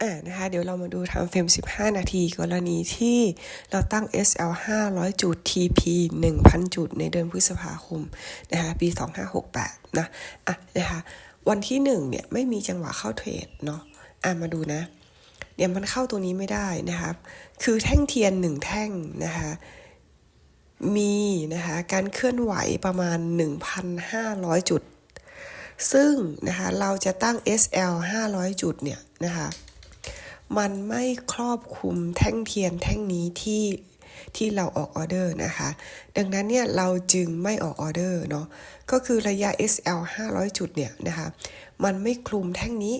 อ่านะคะเดี๋ยวเรามาดูทำเฟรม 15 นาที กรณีที่เราตั้ง SL 500 จุด TP 1,000 จุดในเดือนพฤษภาคมนะคะปี 2568 นะอะนะคะวันที่ 1 เนี่ย ไม่มีจังหวะเข้าเทรดเนาะอะมาดูนะ เนี่ยมันเข้าตัวนี้ไม่ได้นะครับ คือแท่งเทียน 1 แท่งนะคะมีนะคะการเคลื่อนไหวประมาณ 1,500 จุด ซึ่งนะคะเราจะตั้ง SL 500 จุดเนี่ยนะคะ มันไม่ครอบคลุมแท่งเทียนแท่งนี้ที่ที่เราออกออเดอร์นะคะ ดังนั้นเนี่ยเราจึงไม่ออกออเดอร์เนาะ ก็คือระยะ SL 500 จุดเนี่ยนะคะ มันไม่คลุมแท่งนี้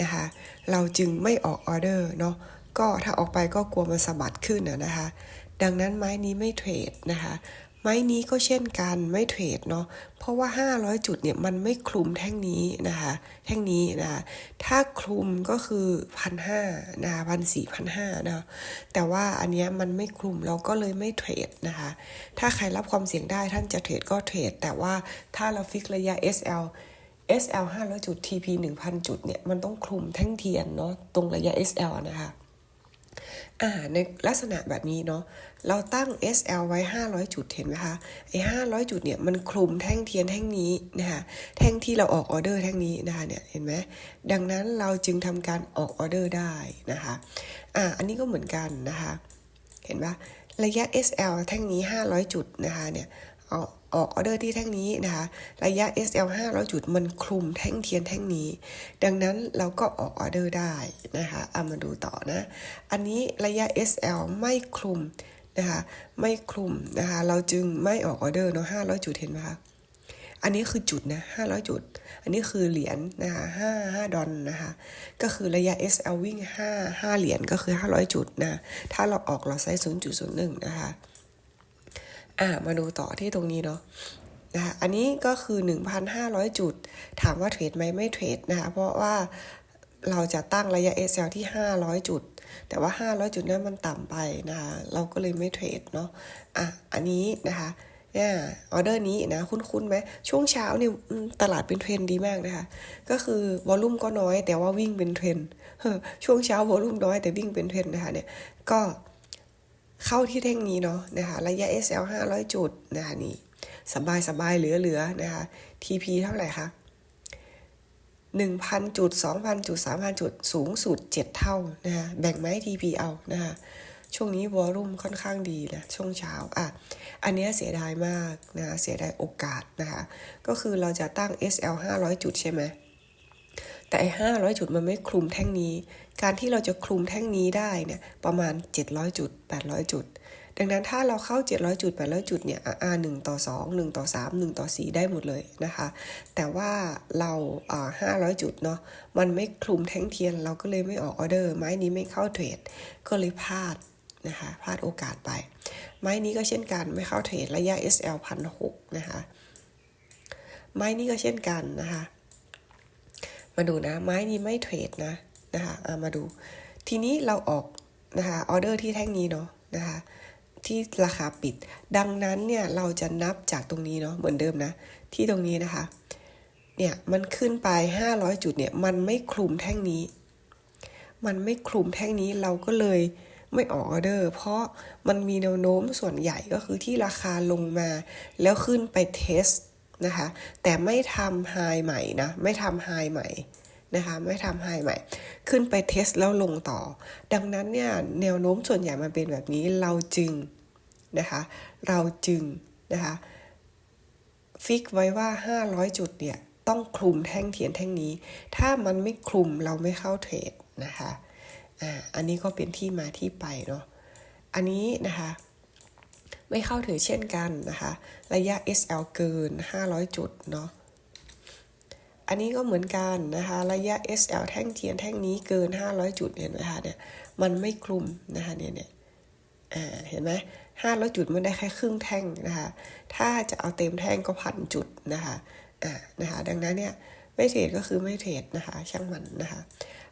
นะคะ เราจึงไม่ออกออเดอร์เนาะ ก็ถ้าออกไปก็กลัวมันสะบัดขึ้นนะคะ ดังนั้นไม้นี้ไม่เทรดนะคะ ไม้นี้ก็เช่นกันไม่เทรดเนาะเพราะว่า 500 จุดเนี่ยมันไม่คลุมแท่งนี้นะคะแท่งนี้นะคะถ้าคลุมก็คือพันห้านะคะพันสี่พันห้านะแต่ว่าอันเนี้ยมันไม่คลุมเราก็เลยไม่เทรดนะคะถ้าใครรับความเสี่ยงได้ท่านจะเทรดก็เทรด แต่ว่าถ้าเราฟิกระยะ SL SL 500 จุด TP 1,000 จุดเนี่ยมันต้องคลุมแท่งเทียนเนาะตรงระยะ SL นะคะ อ่าในลักษณะแบบนี้เนาะเราตั้ง SL ไว้ 500 จุดเห็นไหมคะไอ้500 จุดเนี่ยมันคลุมแท่งเทียนแท่งนี้นะคะแท่งที่เราออกออเดอร์แท่งนี้นะคะเนี่ยเห็นไหมดังนั้นเราจึงทำการออกออเดอร์ได้นะคะอ่าอันนี้ก็เหมือนกันนะคะเห็นปะระยะ SL แท่งนี้ 500 จุดนะคะเนี่ยออก ออกออเดอร์ที่แท่งนี้นะคะ ระยะ SL 500 จุดมันคลุมแท่งเทียนแท่งนี้ ดังนั้นเราก็ออกออเดอร์ได้นะคะเอามาดูต่อนะ อันนี้ระยะ SL ไม่คลุมนะคะไม่คลุมนะคะเราจึงไม่ออกออเดอร์เนาะ500 จุดเห็นไหมคะอันนี้คือจุดนะ500 จุด อันนี้คือเหรียญนะคะ5 5ดอลนะคะก็คือระยะ SL วิ่ง 5 5 เหรียญก็คือ 500 จุดนะถ้าเราออกเราใช้0.01 นะคะ อ่ามาดูต่อที่ตรงนี้เนาะนะคะอันนี้ก็คือ 1,500 จุด ถามว่าเทรดไหมไม่เทรดนะคะเพราะว่าเราจะตั้งระยะ SL ที่ 500 จุด แต่ว่า 500 จุดนั้นมันต่ำไปนะคะเราก็เลยไม่เทรดเนาะอะอันนี้นะคะเนี่ยออเดอร์นี้นะคุ้นๆไหมช่วงเช้าเนี่ยตลาดเป็นเทรนดีมากนะคะ ก็คือวอลุ่มก็น้อยแต่ว่าวิ่งเป็นเทรนช่วงเช้าวอลุ่มน้อยแต่วิ่งเป็นเทรนนะคะเนี่ยก็ เข้าที่แท่งนี้เนาะนะคะระยะ SL 500 จุดนะคะนี่สบายสบายเหลือๆนะคะ TP เท่าไหร่คะ1,000 จุด 2,000 จุด 3,000 จุด สูงสุด 7 เท่านะคะแบ่งไหม TP เอานะคะช่วงนี้วอลุ่มค่อนข้างดีนะช่วงเช้าอะอันนี้เสียดายมากนะเสียดายโอกาสนะคะก็คือเราจะตั้ง SL 500 จุดใช่ไหม แต่ไอ้500จุดมันไม่คลุมแท่งนี้ การที่เราจะคลุมแท่งนี้ได้เนี่ยประมาณ 700 จุด 800 จุด ดังนั้นถ้าเราเข้า 700 จุด 800 จุดเนี่ยอ่า1ต่อ 2 1 ต่อ 3 1 ต่อ 4 ได้หมดเลยนะคะ แต่ว่าเราอ่า500 จุดเนาะมันไม่คลุมแท่งเทียน เราก็เลยไม่ออกออเดอร์ ไม้นี้ไม่เข้าเทรดก็เลยพลาดนะคะพลาดโอกาสไป ไม้นี้ก็เช่นกันไม่เข้าเทรดระยะ SL 1 6 0 0นะคะไม้นี้ก็เช่นกันนะคะ มาดูนะ ไม้นี้ไม่เทรดนะนะคะามาดู ทีนี้เราออกนะคะออเดอร์ที่แท่งนี้เนาะนะคะที่ราคาปิด ดังนั้นเนี่ยเราจะนับจากตรงนี้เนาะเหมือนเดิมนะ ที่ตรงนี้นะคะ เนี่ยมันขึ้นไป 500 จุดเนี่ยมันไม่คลุมแท่งนี้ มันไม่คลุมแท่งนี้เราก็เลยไม่ออกออเดอร์ เพราะมันมีแนวโน้มส่วนใหญ่ก็คือที่ราคาลงมา แล้วขึ้นไปเทส นะคะ แต่ไม่ทำไฮใหม่นะ ไม่ทำไฮใหม่นะคะไม่ทำไฮใหม่ ขึ้นไปเทสแล้วลงต่อ ดังนั้นเนี่ยแนวโน้มส่วนใหญ่มันเป็นแบบนี้เราจึงนะคะเราจึงนะคะฟิกไว้ว่า 500 จุดเนี่ยต้องคลุมแท่งเทียนแท่งนี้ ถ้ามันไม่คลุมเราไม่เข้าเทรดนะคะอ่าอันนี้ก็เป็นที่มาที่ไปเนาะอันนี้นะคะ ไม่เข้าถือเช่นกันนะคะ ระยะ SL เกิน 500 จุดเนาะอันนี้ก็เหมือนกันนะคะ ระยะ SL แท่งเทียนแท่งนี้เกิน 500 จุดเห็นไหมคะเนี่ยมันไม่คลุมนะคะเนี่ยเนี่ยอ่าเห็นไหมห้าร้อยจุดมันได้แค่ครึ่งแท่งนะคะ ถ้าจะเอาเต็มแท่งก็พันจุดนะคะอ่านะคะ ดังนั้นเนี่ยไม่เทรดก็คือไม่เทรดนะคะ ช่างมันนะคะ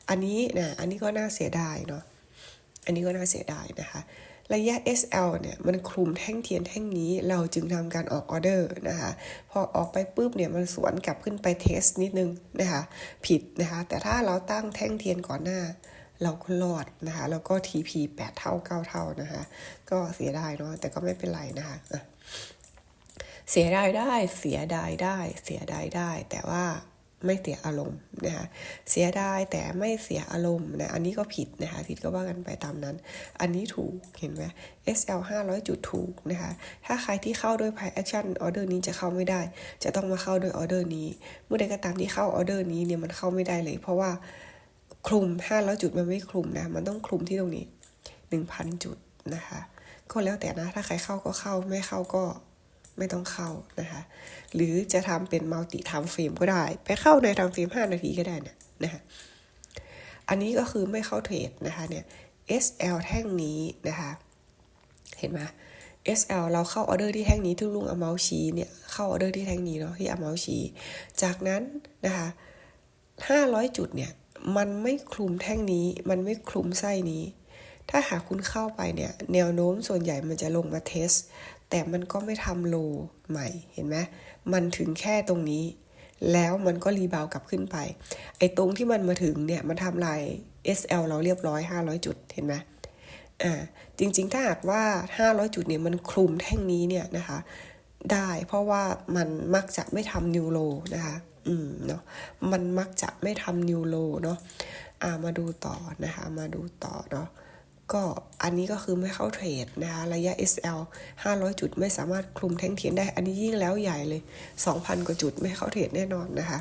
อันนี้นะอันนี้ก็น่าเสียดายเนาะอันนี้ก็น่าเสียดายนะคะ ระยะ SL เนี่ยมันคลุมแท่งเทียนแท่งนี้เราจึงทำการออกออเดอร์นะคะพอออกไปปุ๊บเนี่ยมันสวนกลับขึ้นไปเทสนิดนึงนะคะผิดนะคะแต่ถ้าเราตั้งแท่งเทียนก่อนหน้า เราก็รอดนะคะแล้วก็ TP 8 เท่า 9 เท่านะคะก็เสียดายเนาะแต่ก็ไม่เป็นไรนะคะอะเสียดายได้เสียดายได้เสียดายได้ แต่ว่า ไม่เสียอารมณ์นะคะเสียดายแต่ไม่เสียอารมณ์นะอันนี้ก็ผิดนะคะผิดก็ว่ากันไปตามนั้น อันนี้ถูกเห็นไหม SL 500 จุดถูกนะคะถ้าใครที่เข้าด้วย Price Action Order นี้จะเข้าไม่ได้ จะต้องมาเข้าด้วยออเดอร์นี้ เมื่อใดก็ตามที่เข้าออเดอร์นี้เนี่ยมันเข้าไม่ได้เลย เพราะว่าคลุม 500 จุดมันไม่คลุมนะมันต้องคลุมที่ตรงนี้ 1,000 จุดนะคะก็แล้วแต่นะถ้าใครเข้าก็เข้าไม่เข้าก็ ไม่ต้องเข้านะคะ หรือจะทำเป็นมัลติไทม์เฟรมก็ได้ ไปเข้าในไทม์เฟรม5 นาทีก็ได้นะนะคะ อันนี้ก็คือไม่เข้าเทรดนะคะเนี่ย SL แท่งนี้นะคะ เห็นไหม SL เราเข้าออเดอร์ที่แท่งนี้ที่ลุงเอาเมาส์ชี้เนี่ยเข้าออเดอร์ที่แท่งนี้เนาะที่เอาเมาส์ชี้จากนั้นนะคะ500 จุดเนี่ยมันไม่คลุมแท่งนี้ มันไม่คลุมไส้นี้ ถ้าหากคุณเข้าไปเนี่ยแนวโน้มส่วนใหญ่มันจะลงมาเทส แต่มันก็ไม่ทำโลใหม่เห็นไหมมันถึงแค่ตรงนี้ แล้วมันก็รีบาวกลับขึ้นไป ไอ้ตรงที่มันมาถึงเนี่ยมันทำลาย SL เราเรียบร้อย 500 จุดเห็นไหมอ่าจริงๆถ้าหากว่า 500 จุดเนี่ยมันคลุมแท่งนี้เนี่ยนะคะได้เพราะว่ามันมักจะไม่ทำนิวโลนะคะ อืมเนาะมันมักจะไม่ทำนิวโลเนาะอ่ามาดูต่อนะคะ มาดูต่อเนาะ ก็อันนี้ก็คือไม่เข้าเทรดนะคะระยะ SL 500 จุดไม่สามารถคลุมแท่งเทียนได้ อันนี้ยิ่งแล้วใหญ่เลย 2,000 กว่าจุดไม่เข้าเทรดแน่นอนนะคะ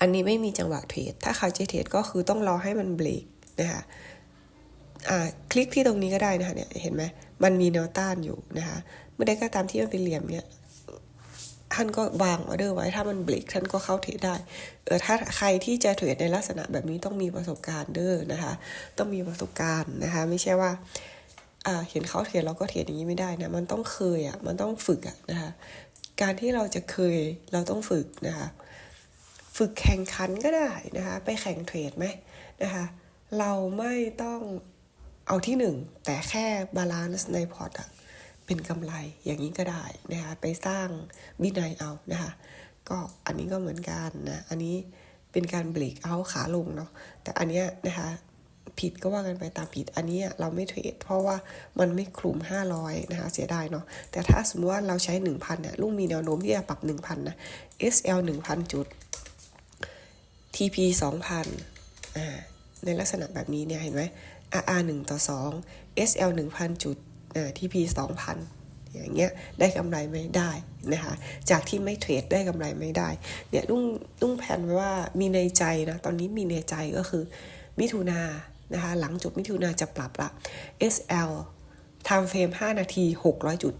อันนี้ไม่มีจังหวะเทรด ถ้าใครจะเทรดก็คือต้องรอให้มันเบรกนะคะคลิกที่ตรงนี้ก็ได้นะคะเนี่ยเห็นไหมมันมีแนวต้านอยู่นะคะ เมื่อใดก็ตามที่มันเป็นเหลี่ยมเนี่ย ท่านก็วางออเดอร์ไว้ถ้ามันเบรกท่านก็เข้าเทรดได้เออถ้าใครที่จะเทรดในลักษณะแบบนี้ต้องมีประสบการณ์เด้อนะคะ ต้องมีประสบการณ์นะคะ ไม่ใช่ว่าอ่าเห็นเขาเทรดเราก็เทรดอย่างนี้ไม่ได้นะมันต้องเคยอะมันต้องฝึกอะนะคะการที่เราจะเคยเราต้องฝึกนะคะ ฝึกแข่งขันก็ได้นะคะ ไปแข่งเทรดไหมนะคะ เราไม่ต้องเอาที่หนึ่งแต่แค่บาลานซ์ในพอร์ตอะ เป็นกำไรอย่างนี้ก็ได้นะคะไปสร้างวินัยเอานะคะก็อันนี้ก็เหมือนกันนะอันนี้เป็นการเบรกเอาขาลงเนาะแต่อันเนี้ยนะคะผิดก็ว่ากันไปตามผิดอันนี้เราไม่เทรดเพราะว่ามันไม่คลุม 500 นะคะเสียดายเนาะแต่ถ้าสมมติว่าเราใช้ 1,000เนี่ยลุงมีแนวโน้มที่จะปรับ 1,000 นะ SL 1,000 จุด TP 2,000อ่าในลักษณะแบบนี้เนี่ยเห็นไหม RR 1 ต่อ 2 SL 1,000 จุด อ่า TP 2,000อย่างเงี้ยได้กำไรไม่ได้นะคะจากที่ไม่เทรดได้กำไรไม่ได้เนี่ยลุงลุงแผนไว้ว่ามีในใจนะตอนนี้มีในใจก็คือมิถุนานะคะหลังจบมิถุนาจะปรับละ SL time frame 5 นาที 600 จุด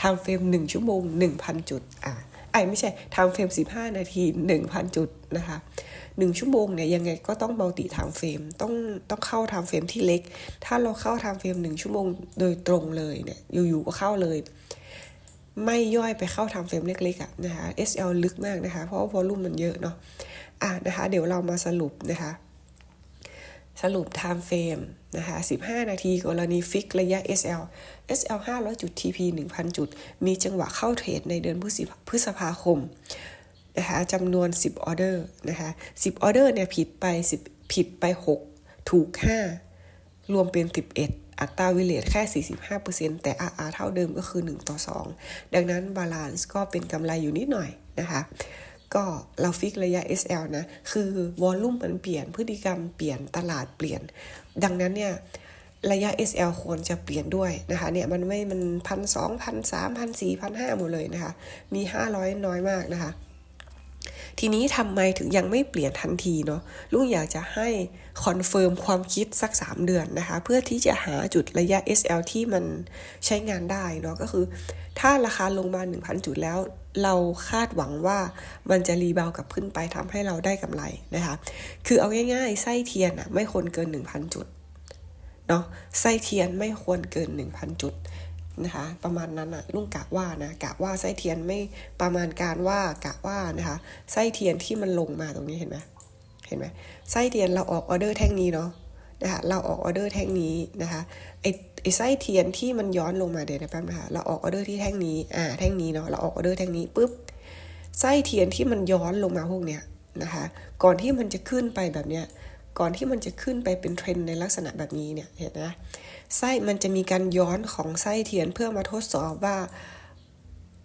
time frame 1 ชั่วโมง 1,000 จุดอ่าไอ้ไม่ใช่ time frame 15 นาที 1,000 จุดนะคะ หนึ่งชั่วโมงเนี่ยยังไงก็ต้องมัลติไทม์เฟรมต้องต้องเข้าไทม์เฟรมที่เล็ก ถ้าเราเข้าไทม์เฟรมหนึ่งชั่วโมงโดยตรงเลยเนี่ยอยู่ๆก็เข้าเลย ไม่ย่อยไปเข้าไทม์เฟรมเล็กๆอะนะคะ SL ลึกมากนะคะ เพราะว่าวอลุ่มมันเยอะเนาะอะนะคะ เดี๋ยวเรามาสรุปนะคะสรุป time frame นะคะ 15 นาทีกรณีฟิกระยะ SL SL 500 จุด TP 1,000 จุด มีจังหวะเข้าเทรดในเดือนพฤษภาคม นะคะจำนวน 10ออเดอร์นะคะ10ออเดอร์เนี่ยผิดไป 10 ผิดไป 6 ถูก 5 รวมเป็น 11 อัตราวิเลตแค่ 45%แต่ RR เท่าเดิมก็คือ 1 ต่อ 2 ดังนั้นบาลานซ์ก็เป็นกำไรอยู่นิดหน่อยนะคะก็เราฟิกระยะ SL นะ คือวอลลุ่มมันเปลี่ยน พฤติกรรมเปลี่ยน ตลาดเปลี่ยน ดังนั้นเนี่ย ระยะ SL ควรจะเปลี่ยนด้วยนะคะ เนี่ย มันไม่ มันพันสองพันสามพันสี่พันห้าหมดเลยนะคะ มี500น้อยมากนะคะ ทีนี้ทำไมถึงยังไม่เปลี่ยนทันทีเนาะลุงอยากจะให้คอนเฟิร์มความคิดสัก 3 เดือนนะคะ เพื่อที่จะหาจุดระยะ SL ที่มันใช้งานได้เนาะก็คือ ถ้าราคาลงมา 1,000 จุดแล้ว เราคาดหวังว่ามันจะรีบาวกลับขึ้นไปทำให้เราได้กำไรนะคะ คือเอาง่ายๆ ไส้เทียนอะไม่ควรเกิน 1,000 จุดเนาะไส้เทียนไม่ควรเกิน 1,000 จุด นะคะ ประมาณนั้นอะลุงกะว่านะกะว่าไส้เทียนไม่ประมาณการว่ากะว่านะคะไส้เทียนที่มันลงมาตรงนี้เห็นไหมเห็นไหมไส้เทียนเราออกออเดอร์แท่งนี้เนาะนะคะเราออกออเดอร์แท่งนี้นะคะไอไอไส้เทียนที่มันย้อนลงมาเดี๋ยวนะแป๊บนะคะเราออกออเดอร์ที่แท่งนี้อ่าแท่งนี้เนาะเราออกออเดอร์แท่งนี้ปุ๊บไส้เทียนที่มันย้อนลงมาพวกเนี้ยนะคะก่อนที่มันจะขึ้นไปแบบเนี้ยก่อนที่มันจะขึ้นไปเป็นเทรนในลักษณะแบบนี้เนี่ยเห็นนะ ไส้มันจะมีการย้อนของไส้เทียนเพื่อมาทดสอบว่า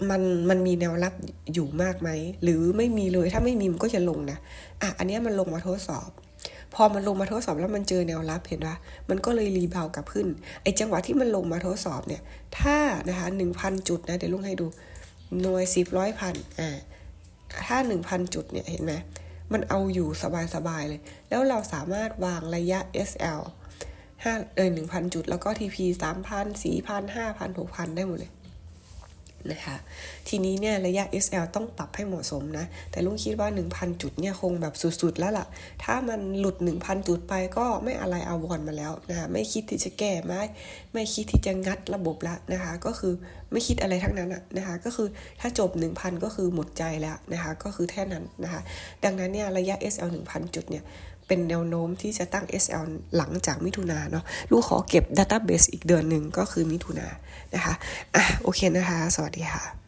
มันมันมีแนวรับอยู่มากไหม หรือไม่มีเลยถ้าไม่มีมันก็จะลงนะอะอันนี้มันลงมาทดสอบ พอมันลงมาทดสอบแล้วมันเจอแนวรับเห็นปะมันก็เลยรีบาวกลับขึ้นไอ้จังหวะที่มันลงมาทดสอบเนี่ย ถ้านะคะหนึ่งพันจุดนะเดี๋ยวลุงให้ดูหน่วยสิบร้อยพันอ่าถ้าหนึ่งพันจุดเนี่ยเห็นไหมมันเอาอยู่สบายๆเลย แล้วเราสามารถวางระยะ SL ห้าเออหนึ่งพันจุด แล้วก็ TP สามพันสี่พันห้าพันหกพันได้หมดเลยนะคะทีนี้เนี่ยระยะ SL ต้องปรับให้เหมาะสมนะ แต่ลุงคิดว่า 1,000 จุดเนี่ยคงแบบสุด ๆ แล้วล่ะ ถ้ามันหลุด 1,000 จุดไปก็ไม่อะไรอาวรมาแล้วนะคะไม่คิดที่จะแก้ไม่ไม่คิดที่จะงัดระบบละนะคะก็คือไม่คิดอะไรทั้งนั้นอะนะคะก็คือถ้าจบ 1,000 ก็คือหมดใจแล้วนะคะก็คือแค่นั้นนะคะดังนั้นเนี่ยระยะ SL 1,000 จุดเนี่ย เป็นแนวโน้มที่จะตั้ง SL หลังจากมิถุนาเนาะลูกขอเก็บ Database อีกเดือนหนึ่งก็คือมิถุนานะคะอะโอเคนะคะ สวัสดีค่ะ